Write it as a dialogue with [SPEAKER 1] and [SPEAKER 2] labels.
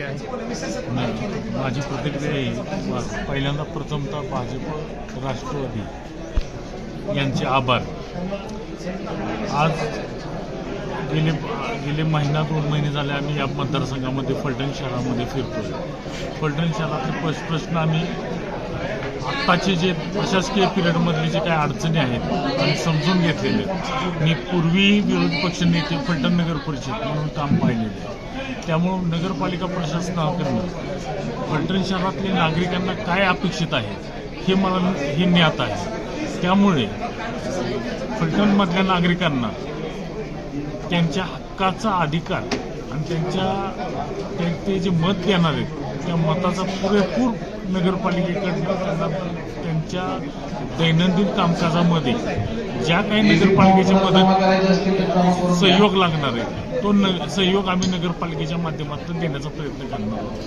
[SPEAKER 1] Party आहे. माझी प्रतिक्रिया पहिल्यांदा प्रथमतः भाजप राष्ट्रवादी. यांचे आभार. आज गेले गेले महिना दोन महिने झाले आम्ही या मतदारसंघामध्ये फलटण शहरामध्ये फिरतो फलटण शहरातले प्रश्न आम्ही आत्ताचे जे प्रशासकीय पिरियडमधले जे काही अडचणी आहेत आणि समजून घेतलेले आहेत. मी पूर्वीही विरोधी पक्ष नेते फलटण नगर परिषद म्हणून काम पाहिलेलं आहे. त्यामुळं नगरपालिका प्रशासनाकडनं फलटण शहरातल्या नागरिकांना काय अपेक्षित आहे हे मला हे ज्ञात आहे त्यामुळे फलटणमधल्या नागरिकांना त्यांच्या हक्काचा अधिकार आणि त्यांच्या ते जे मत देणार आहेत त्या मताचा पुरेपूर नगरपालिकेकडनं त्यांना त्यांच्या दैनंदिन कामकाजामध्ये ज्या काही नगरपालिकेची मदत सहयोग लागणार आहे तो न सहयोग आम्ही नगरपालिकेच्या माध्यमातून देण्याचा प्रयत्न करणार आहोत.